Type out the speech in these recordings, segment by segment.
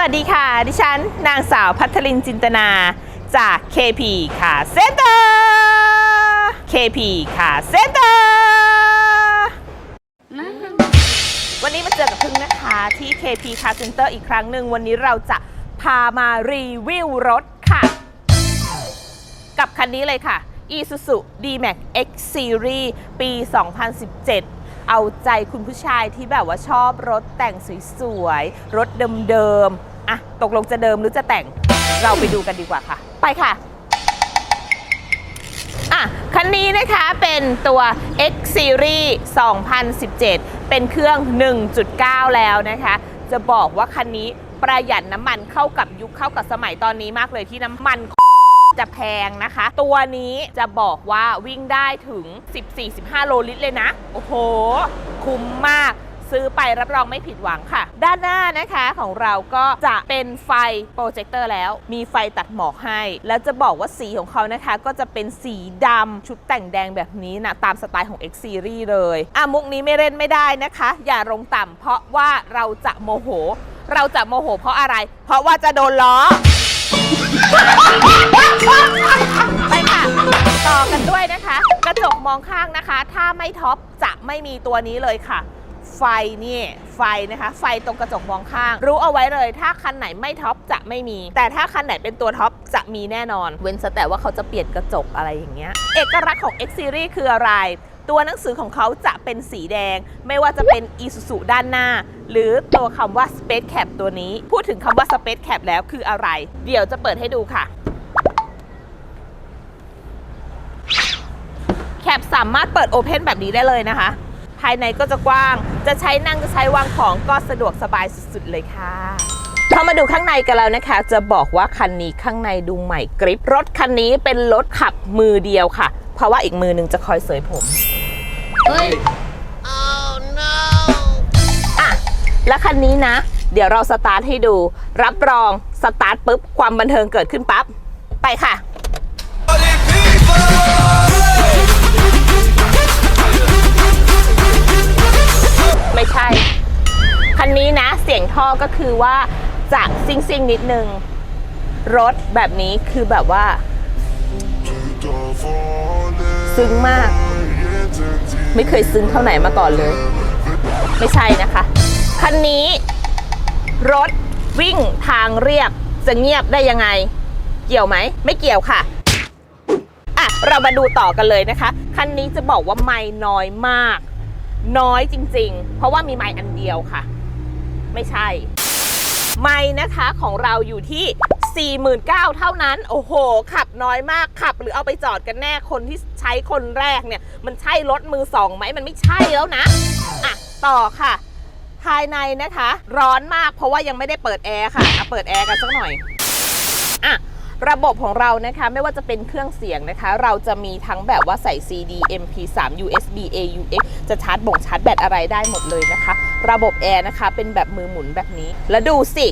วัสดีค่ะ ดิฉัน นางสาวพัทลินจินตนา จาก KP ค่ะเซ็นเตอร์ KP ค่ะเซ็นเตอร์วันนี้มาเจอกับพึ่งนะคะที่ KP Car Center อีกครั้งหนึ่ง วันนี้เราจะพามารีวิวรถค่ะ กับคันนี้เลยค่ะ Isuzu D-Max X Series ปี 2017เอาใจคุณผู้ชายที่แบบว่าชอบรถแต่งสวยๆ รถเดิมๆ อะตกลงจะเดิมหรือจะแต่งเราไปดูกันดีกว่าค่ะ ไปค่ะอะคันนี้นะคะเป็นตัว X Series 2017 เป็นเครื่อง 1.9 แล้วนะคะ จะบอกว่าคันนี้ประหยัดน้ำมันเข้ากับยุคเข้ากับสมัยตอนนี้มากเลยที่น้ำมันจะแพงนะคะ ตัวนี้จะบอกว่าวิ่งได้ถึง 14-15 โลลิตรเลยนะ โอ้โห คุ้มมาก ซื้อไปรับรองไม่ผิดหวังค่ะ ด้านหน้านะคะของเราก็จะเป็นไฟโปรเจคเตอร์แล้ว มีไฟตัดหมอกให้ แล้วจะบอกว่าสีของเขานะคะ ก็จะเป็นสีดำชุดแต่งแดงแบบนี้นะตามสไตล์ของ X Series เลยอะมุกนี้ไม่เล่นไม่ได้นะคะ อย่าลงต่ำเพราะว่าเราจะโมโห เราจะโมโห เพราะอะไร เพราะว่าจะโดนล้อไปค่ะ ต่อกันด้วยนะคะ กระจกมองข้างนะคะ ถ้าไม่ท็อปจะไม่มีตัวนี้เลยค่ะ ไฟนี่ไฟนะคะ ไฟตรงกระจกมองข้าง รู้เอาไว้เลย ถ้าคันไหนไม่ท็อปจะไม่มี แต่ถ้าคันไหนเป็นตัวท็อปจะมีแน่นอน เว้นแต่ว่าเขาจะเปลี่ยนกระจกอะไรอย่างเงี้ยเอกลักษณ์ของ X Series คืออะไร ตัวหนังสือของเขาจะเป็นสีแดง ไม่ว่าจะเป็น Isuzu ด้านหน้า หรือตัวคำว่า Space Cap ตัวนี้ พูดถึงคำว่า Space Cap แล้วคืออะไร เดี๋ยวจะเปิดให้ดูค่ะแคปสามารถเปิดโอเพนแบบนี้ได้เลยนะคะ ภายในก็จะกว้าง จะใช้นั่งจะใช้วางของก็สะดวกสบายสุดๆเลยค่ะเข้ามาดูข้างในกันแล้วนะคะ จะบอกว่าคันนี้ข้างในดูใหม่กริป รถคันนี้เป็นรถขับมือเดียวค่ะ เพราะว่าอีกมือหนึงจะคอยเสยผม เฮ้ยอะ แล้วคันนี้นะ เดี๋ยวเราสตาร์ทให้ดู รับรองสตาร์ทปุ๊บ ความบันเทิงเกิดขึ้นปั๊บ ไปค่ะ ก็คือว่าจะซิงซิงนิดนึง รถแบบนี้คือแบบว่า ซึ้งมาก ไม่เคยซึ้งเท่าไหนมาก่อนเลย ไม่ใช่นะคะ คันนี้ รถวิ่งทางเรียบจะเงียบได้ยังไง เกี่ยวไหม ไม่เกี่ยวค่ะอะ เรามาดูต่อกันเลยนะคะ คันนี้จะบอกว่าไม่น้อยมาก น้อยจริง ๆ เพราะว่ามีไม้อันเดียวค่ะ ไม่ใช่ ไม่นะคะของเราอยู่ที่ 49,000เท่านั้น โอ้โห ขับน้อยมากขับ หรือเอาไปจอดกันแน่คนที่ใช้คนแรกเนี่ย มันใช่รถมือสองไหมมันไม่ใช่แล้วนะ อะ ต่อค่ะ ภายในนะคะ ร้อนมากเพราะว่ายังไม่ได้เปิดแอร์ค่ะอะเปิดแอร์กันสักหน่อย อะระบบของเรานะคะไม่ว่าจะเป็นเครื่องเสียงนะคะ เราจะมีทั้งแบบว่าใส่ CD MP3 USB AUX จะชาร์จบ่งชาร์จแบตอะไรได้หมดเลยนะคะ ระบบแอร์นะคะ เป็นแบบมือหมุนแบบนี้ แล้วดูสิ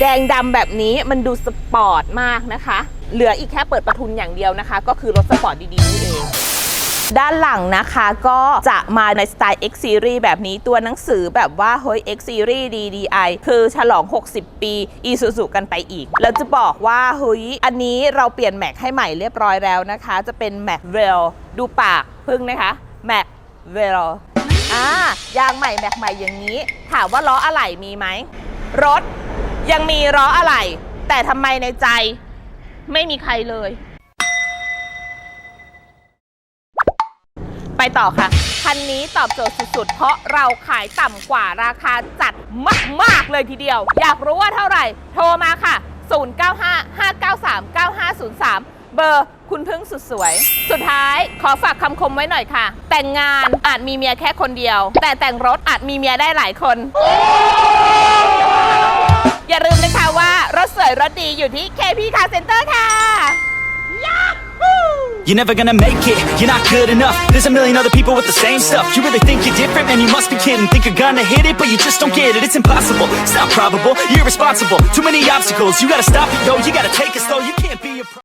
แดงดำแบบนี้มันดูสปอร์ตมากนะคะ เหลืออีกแค่เปิดประทุนอย่างเดียวนะคะ ก็คือรถสปอร์ตดีๆนี่เองด้านหลังนะคะก็จะมาในสไตล์ X Series แบบนี้ตัวหนังสือแบบว่าเฮ้ย X Series DDI คือฉลอง 60 ปี Isuzu กันไปอีก แล้วจะบอกว่าเฮ้ยอันนี้เราเปลี่ยนแม็กให้ใหม่เรียบร้อยแล้วนะคะ จะเป็นแม็กเวลดูปากพึ่งนะคะแม็กเวล อ่ายางใหม่แม็กใหม่อย่างนี้ ถามว่าล้ออะไหล่มีไหมรถยังมีล้ออะไหล่แต่ทำไมในใจไม่มีใครเลย ไปต่อค่ะ คันนี้ตอบโจทย์สุดๆ เพราะเราขายต่ำกว่าราคาจัดมาก ๆ เลยทีเดียว อยากรู้ว่าเท่าไหร่ โทรมาค่ะ 0955939503 เบอร์ คุณพึ่งสุดสวย สุดท้ายขอฝากคำคมไว้หน่อยค่ะ แต่งงานอาจมีเมียแค่คนเดียว แต่แต่งรถอาจมีเมียได้หลายคน อย่าลืมนะคะว่ารถสวยรถดีอยู่ที่ KP Car Center ค่ะ You're never gonna make it, you're not good enough. There's a million other people with the same stuff. You really think you're different, man? You must be kidding. Think you're gonna hit it, but you just don't get it. It's impossible, it's not probable. You're irresponsible, too many obstacles. You gotta stop it, yo. You gotta take it slow. You can't be a pro.